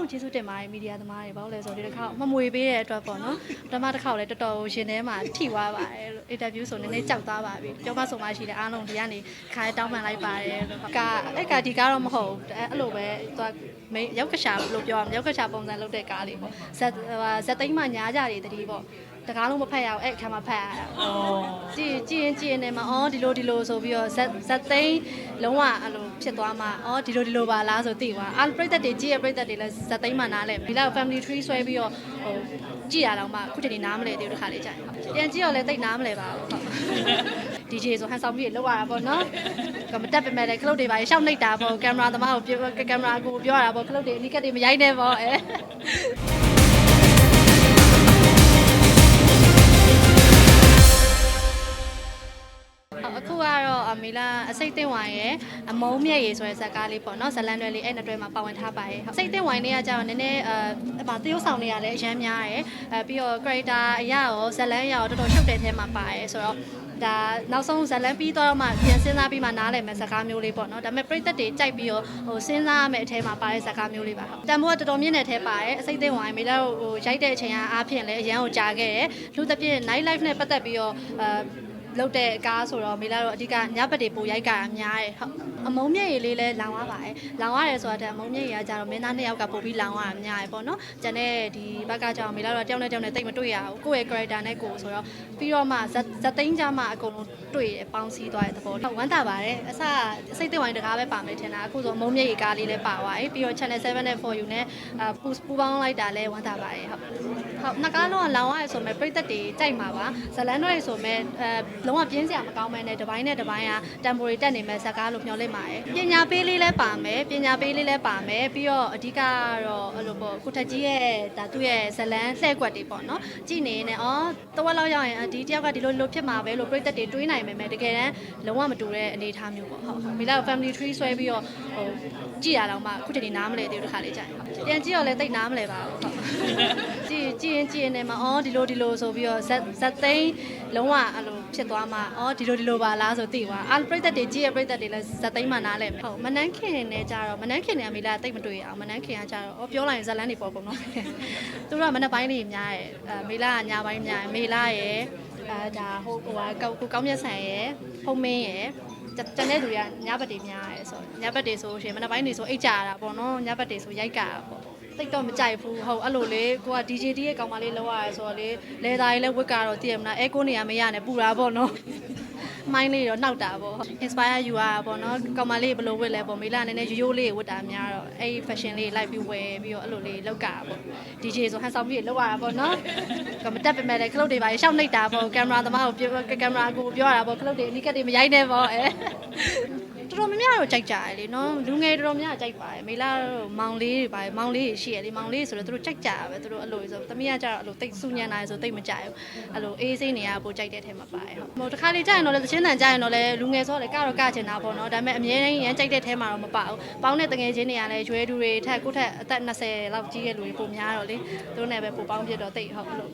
လုံးကျေးဇူးတင်ပါတယ်မီဒီယာသမားတွေဘာလို့လဲဆိုတော့ဒီတစ်ခါမမွေပေးတဲ့အတွက်ပေါ့နော်ပထမတစ်ခါလည်းတော်တော်ရှင်ထဲမှာထိသွားပါတယ်လို့အင်တာဗျူးဆိုနည်းနည်းကြောက်သွားပါပြီပြောမဆိုမှရှိတယ်အားလုံးဒီကနေခါတောင်းပန်လိုက်ပါတယ်လို့ကအဲ့ကဒီကားတော့မဟုတ်ဘူးအဲ့လိုပဲသူကမေရောက်ကရှာလို့ပြောရမှာရောက်ကရှာပုံစံလုပ်တဲ့ကားလေးပေါ့ဇက်ဇက်သိမ်းမှညားကြတွေတတိပေါ့ တကားလုံးမဖတ်ရအောင်အဲ့အခါမှာဖတ်ရတာကြည့်ကြည့်ရင်ကြည့်ရင်လည်းမအော်ဒီလိုဒီလိုဆိုပြီးတော့ဇက်ဇက်သိန်းလုံးဝအဲ့လိုဖြစ်သွားမှအော်ဒီလိုဒီလိုပါလားဆိုသိသွားအာပရိသတ်တွေကြည့်ရပရိသတ်တွေလည်းဇက်သိန်းမှနားလဲဒီလောက် family tree ဆွဲပြီးတော့ဟိုကြည့်ရတော့မှအခုတည်းနားမလဲသေးဘူးတစ်ခါလေးကြာရင်ပြန်ကြည့်တော့လည်းသိနားမလဲပါဘူးဟုတ် DJ ဆိုဟန်ဆောင်ပြီးလောက်ရတာပေါ့နော်ကမတက်ပေမဲ့လည်းခလုတ်တွေပါရှောက်နှိပ်တာပေါ့ကင်မရာသမားကိုပြောကင်မရာကိုပြောရတာပေါ့ခလုတ်တွေအနိကတ်တွေမရိုက်နဲ့ပေါ့အဲ ကတော့အမီလာအစိတ်တင်ဝိုင်ရဲ့အမုံမြက်ရည်ဆိုတဲ့ဇာတ်ကားလေးပေါ့နော်ဇလန်တွေလေးအဲ့နှစ်တွဲမှာပါဝင်ထားပါရဲ့အစိတ်တင်ဝိုင်လေးကကြာတော့နည်းနည်းအဲဗာတရုပ်ဆောင်တွေကလည်းအရမ်းများရယ်အဲပြီးတော့ character အရာရောဇလန်အရာရောတော်တော်ရှုပ်တဲ့ထဲမှာပါရယ်ဆိုတော့ဒါနောက်ဆုံးဇလန်ပြီးတော့မှပြန်စဉ်းစားပြီးမှနားလည်မဲ့ဇာတ်ကားမျိုးလေးပေါ့နော်ဒါပေမဲ့ပြိသက်တွေကြိုက်ပြီးတော့ဟိုစဉ်းစားရမယ့်အထဲမှာပါတဲ့ဇာတ်ကားမျိုးလေးပါဟုတ်တန်ဖိုးကတော်တော်မြင့်တဲ့ထဲပါရယ်အစိတ်တင်ဝိုင်မေလာဟိုရိုက်တဲ့အချိန်ကအားဖြင့်လည်းအရန်ကိုကြာခဲ့တယ်လူသဖြင့် night life နဲ့ပတ်သက်ပြီးတော့အဲ လုတ်တဲ့ကားဆိုတော့မေလာတော့အဓိကညဘက်တွေပိုရိုက်ကြတာများတယ်ဟုတ် အမုံမြက်ရည်လေးလည်းလောင်ရပါတယ်လောင်ရတယ်ဆိုတာတဲ့အမုံမြက်ရည်ကကြတော့မင်းသားနှစ်ယောက်ကပို့ပြီးလောင်ရတာများတယ်ပေါ့နော်ကျန်တဲ့ဒီဘက်ကကြတော့မေလာတော့တယောက်နဲ့တယောက်နဲ့တိတ်မတွေ့ရဘူးကိုယ့်ရဲ့ character နဲ့ကိုယ်ဆိုတော့ပြီးတော့မှဇက်ဇက်သိန်းကြမှာအကုန်လုံးတွေ့ရပေါင်းစည်းသွားတဲ့သဘောဟုတ်ဝမ်းသာပါတယ်အစစိတ်သိဝိုင်းတကားပဲပါမယ်ထင်တာအခုဆိုအမုံမြက်ရည်ကားလေးလည်းပါသွားပြီပြီးတော့ channel 7နဲ့ for you နဲ့အပူပူပေါင်းလိုက်တာလည်းဝမ်းသာပါတယ်ဟုတ်ဟုတ်နှစ်ကားလုံးကလောင်ရတယ်ဆိုမဲ့ပြိသက်တွေကြိုက်မှာပါဇလန်တော့ရေဆိုမဲ့အဲလုံးဝပြင်းစရာမကောင်းမဲနဲ့တစ်ပိုင်းနဲ့တစ်ပိုင်းကတမ်ပိုရီတက်နေမဲ့ဇက်ကားလို့မျှော်လင့်ပါတယ်ပညာပေးလေးလည်းပါမယ်ပညာပေးလေးလည်းပါမယ်ပြီးတော့အဓိကကတော့အဲ့လိုပေါ့ကိုထက်ကြီးရဲ့ဒါသူ့ရဲ့ဇလန်လှဲ့ကွက်တွေပေါ့နော်ကြည်နေနေအော်တဝက်လောက်ရောက်ရင်အဒီတယောက်ကဒီလိုလိုဖြစ်မှာပဲလို့ပြိသက်တွေတွေးနိုင်မယ်မဲ့တကယ်တမ်းလုံးဝမတူတဲ့အနေအထားမျိုးပေါ့ဟုတ်မိလာ family tree ဆွဲပြီးတော့ဟိုကြည်ရတော့မှအခုတည်းနားမလဲသေးဘူးတစ်ခါလေးကြာရင်ဟုတ်ပြန်ကြည့်တော့လည်းတိတ်နားမလဲပါဘူးဟုတ်ကြည်ကြည်ရင်ကြည်ရင်လည်းမအော်ဒီလိုဒီလိုဆိုပြီးတော့ဇက်ဇက်သိန်းလုံးဝအဲ့လို ဖြစ်သွားမှအော်ဒီလိုဒီလိုပါလားဆိုသိသွားအာပြိသက်တွေကြည်ရပြိသက်တွေလည်းဇက်သိန်းမှနားလဲမယ်ဟုတ်မနန်းခင်နဲ့ကြတော့မနန်းခင်နဲ့အမေလာတိတ်မတွေ့ရအောင်မနန်းခင်ကကြတော့အော်ပြောလိုက်ရင်ဇက်လန်းတွေပေါ်ကုန်တော့သူတို့ကမနက်ပိုင်းလေးများရဲ့အဲမေလာကညပိုင်းများရဲ့မေလာရဲ့အဲဒါဟိုဟိုကကိုကောင်းမြတ်ဆန်ရဲ့ဖုံးမင်းရဲ့ကျန်တဲ့သူတွေကညဘက်တွေများရဲဆိုညဘက်တွေဆိုရှင်မနက်ပိုင်းတွေဆိုအိတ်ကြရတာပေါ့နော်ညဘက်တွေဆိုရိုက်ကြတာပေါ့ တိတ်တော့မကြိုက်ဘူးဟုတ်အဲ့လိုလေကိုက DJ တီးရဲ့ကောင်မလေးလောက်ရတယ်ဆိုတော့လေလဲသားလေးလည်းဝစ်ကတော့တည်ရမလားအဲကိုနေရမရနဲ့ပူတာပေါ့နော်မိုင်းလေးတော့နှောက်တာပေါ့ inspire ယူရတာပေါ့နော်ကောင်မလေးဘယ်လိုဝစ်လဲပေါ့မေလာနည်းနည်းရိုးရိုးလေးဝစ်တာများတော့အဲ့ fashion လေးလိုက်ပြီးဝယ်ပြီးတော့အဲ့လိုလေးလောက်ကတာပေါ့ DJ ဆိုဟန်ဆောင်ပြီးလောက်ရတာပေါ့နော်ကမတက်ပေမဲ့လည်းခလုတ်တွေပါရှောက်နှိပ်တာပေါ့ကင်မရာသမားကိုပြောကင်မရာကိုပြောရတာပေါ့ခလုတ်တွေအနိကတ်တွေမရိုက်နဲ့ပေါ့အဲ တော်တော်များများတော့ကြိုက်ကြတယ်လေနော်လူငယ်တော်တော်များကြိုက်ပါတယ်မေလာတော့မောင်လေးတွေပါမောင်လေးတွေရှိရလေမောင်လေးဆိုတော့သူတို့ကြိုက်ကြတာပဲသူတို့အဲ့လိုဆိုသမီးကကြတော့အဲ့လိုတိတ်စူညံတာဆိုတိတ်မကြိုက်ဘူးအဲ့လိုအေးစိနေရပိုကြိုက်တဲ့ထဲမှာပါတယ်ဟုတ်ဟိုတစ်ခါလေကြာရင်တော့လေသချင်းတန်ကြာရင်တော့လေလူငယ်ဆိုတော့လေကတော့ကချင်တာပေါ့နော်ဒါပေမဲ့အမြဲတမ်းရမ်းကြိုက်တဲ့ထဲမှာတော့မပါဘူးပေါင်းတဲ့တငယ်ချင်းတွေကလည်းရွယ်သူတွေထက်ကိုထက်အသက်20လောက်ကြီးတဲ့လူတွေပိုများတော့လေသူတို့နဲ့ပဲပိုပေါင်းပြတော့တိတ်ဟုတ်အဲ့လို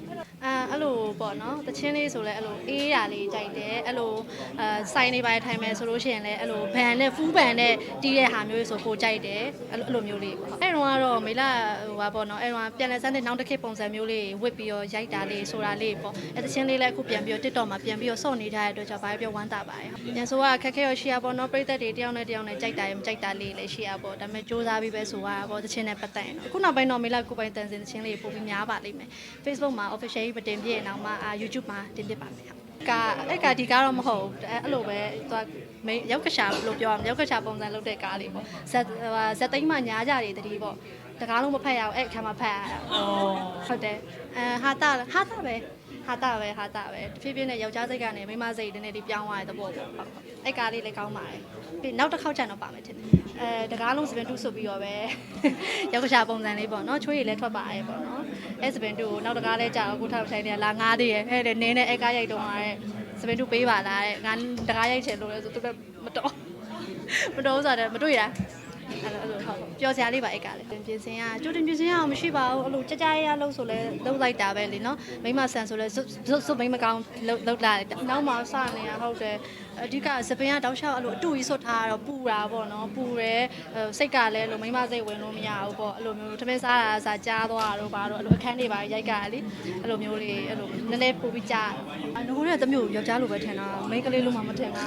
အာအဲ့လိုပေါ့နော်တချင်းလေးဆိုလဲအဲ့လိုအေးတာလေးကြိုက်တယ်အဲ့လိုအာဆိုင်နေပါထိုင်မယ်ဆိုလို့ရှိရင်လည်းအဲ့လိုဘန်နဲ့ဖူးဘန်နဲ့တီးတဲ့ဟာမျိုးဆိုပိုကြိုက်တယ်အဲ့လိုအဲ့လိုမျိုးလေးပေါ့အဲ့တော့ကတော့မေလာဟိုပါပေါ့နော်အဲ့တော့ပြန်လဲစမ်းတဲ့နောက်တစ်ခေတ်ပုံစံမျိုးလေးဝစ်ပြီးတော့ရိုက်တာလေးဆိုတာလေးပေါ့အဲ့တချင်းလေးလည်းအခုပြန်ပြီးတော့ TikTok မှာပြန်ပြီးတော့စော့နေကြတဲ့အတွက်ကြောင့်ဘာပြောဝမ်းသာပါတယ်ညဆိုကခက်ခဲရရှိရပေါ့နော်ပြိသက်တွေတယောက်နဲ့တယောက်နဲ့ကြိုက်တာရမကြိုက်တာလေးလည်းရှိရပေါ့ဒါပေမဲ့စူးစမ်းပြီးပဲဆိုရတာပေါ့တချင်းနဲ့ပတ်သက်ရင်တော့အခုနောက်ပိုင်းတော့မေလာကိုပိုင်တန်စင်တချင်းလေးပို့ပြီးများပါလိမ့်မယ် Facebook မှာ official မတင်ပြည့်အောင်မှာ YouTube မှာတင်ပြပါမယ်ဟုတ် ကအဲ့ကဒီကားတော့မဟုတ်ဘူးအဲ့လိုပဲသူကမိရောက်ကရှာလို့ပြောရမှာရောက်ကရှာပုံစံလုပ်တဲ့ကားလေးပေါ့ဇက်ဇက်သိမ်းမှညားကြတွေတတိပေါ့တကားလုံးမဖက်ရအောင်အဲ့အခါမှာဖက်ရတာဟုတ်တယ်အဲဟာတာဟာတာပဲ ဟာတာပဲဟာတာပဲတဖြည်းဖြည်းနဲ့ယောက်ျားစိတ်ကနေမိန်းမစိတ်တနေ့လေးပြောင်းသွားတဲ့သဘောပေါ့ဟုတ်အဲ့ကားလေးလည်းကောင်းပါတယ်ပြီးနောက်တစ်ခေါက်ကျန်တော့ပါမယ်ထင်တယ်အဲတကားလုံးစပင်တူဆိုပြီးတော့ပဲရောက်ကရှာပုံစံလေးပေါ့နော်ချွေးရည်လည်းထွက်ပါရဲ့ပေါ့နော်အဲစပင်တူကိုနောက်တကားလဲကြာတော့ကိုထောက်ဆိုင်တယ်လာငားသေးရဲ့အဲ့လေနင်းနဲ့အဲကားရိုက်တော့ရဲစပင်တူပေးပါလားတဲ့ငါတကားရိုက်ချင်လို့လဲဆိုသူကမတော်မတော်ဆိုတော့မတွေ့ရ အဲ့လိုအဲ့လိုဟုတ်ပျော်စရာလေးပါအဲ့ကလည်းပြင်စင်ကကြိုတင်ပြင်စင်ရအောင်မရှိပါဘူးအဲ့လိုကြကြရရလို့ဆိုလဲလုံးလိုက်တာပဲလीနော်မိမဆန်ဆိုလဲဇွတ်ဇွတ်မိမကောင်းလုံးလာတယ်နောက်မှစနေတာဟုတ်တယ်အဓိကစပင်ကတောက်လျှောက်အဲ့လိုအတူကြီးဆွတ်ထားတော့ပူတာပေါ့နော်ပူတယ်စိတ်ကလည်းအဲ့လိုမိမစိတ်ဝင်လို့မရဘူးပေါ့အဲ့လိုမျိုးထမင်းစားတာစားကြားသွားတာတော့ဘာတော့အဲ့လိုအခန်းတွေပါရိုက်ကလေအဲ့လိုမျိုးလေးအဲ့လိုနည်းနည်းပူပြီးကြားအငိုးတဲ့တမျိုးယောက်ျားလိုပဲထင်တာမိန်းကလေးလိုမှမထင်တာ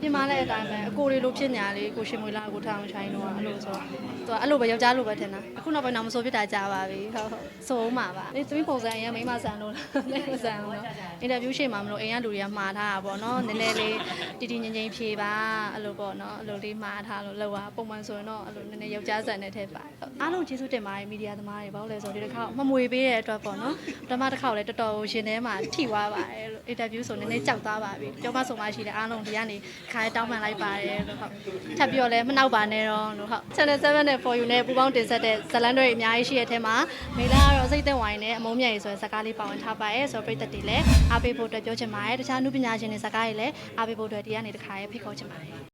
ပြင်မာတဲ့အတိုင်းပဲအကိုတွေလိုဖြစ်ညာလေးကိုရှင်မွေလာကိုထားအောင်ရှိုင်းတော့အဲ့လိုဆိုတော့သူကအဲ့လိုပဲယောက်ျားလိုပဲထင်တာအခုနောက်ပိုင်းတော့မဆိုဖြစ်တာကြာပါပြီဟုတ်ဟုတ်ဆိုအောင်ပါပါအေးသမီးပုံစံအရင်မိမဆန်လို့လားမိမဆန်လို့အင်တာဗျူးရှေ့မှာမလို့အိမ်ကလူတွေကမှားထားတာပေါ့နော်နည်းနည်းလေးတီတီငင်ငင်ဖြေပါအဲ့လိုပေါ့နော်အဲ့လိုလေးမှားထားလို့လောက်ပါပုံမှန်ဆိုရင်တော့အဲ့လိုနည်းနည်းယောက်ျားဆန်တဲ့ထက်ပါအားလုံးကျေးဇူးတင်ပါတယ်မီဒီယာသမားတွေဘာလို့လဲဆိုတော့ဒီတစ်ခါမမွေပေးတဲ့အတွက်ပေါ့နော်ပထမတစ်ခါလည်းတော်တော်ရှင်ထဲမှာထိသွားပါတယ်လို့အင်တာဗျူးဆိုနည်းနည်းကြောက်သွားပါပြီပြောမဆိုမှရှိတယ်အားလုံးဒီကနေခါတောင်းပန်လိုက်ပါတယ်လို့ဟုတ်ထပ်ပြောလဲမနှောက်ပါနဲ့တော့လို့ဟုတ် Channel 7နဲ့ For You နဲ့ပူပေါင်းတင်ဆက်တဲ့ဇလန်တွေအများကြီးရှိတဲ့ထဲမှာမေလာကတော့စိတ်သက်ဝိုင်းနဲ့အမုန်းမြတ်ရေးဆိုတဲ့ဇာတ်ကားလေးပါဝင်ထားပါရဲ့ဆိုတော့ပြည်သက်တွေလည်းအားပေးဖို့အတွက်ပြောချင်ပါတယ်တခြားနုပညာရှင်တွေဇာတ်ကားတွေလည်းအားပေးဖို့အတွက်ဒီကနေတစ်ခါရေးဖိတ်ခေါ်ချင်ပါတယ်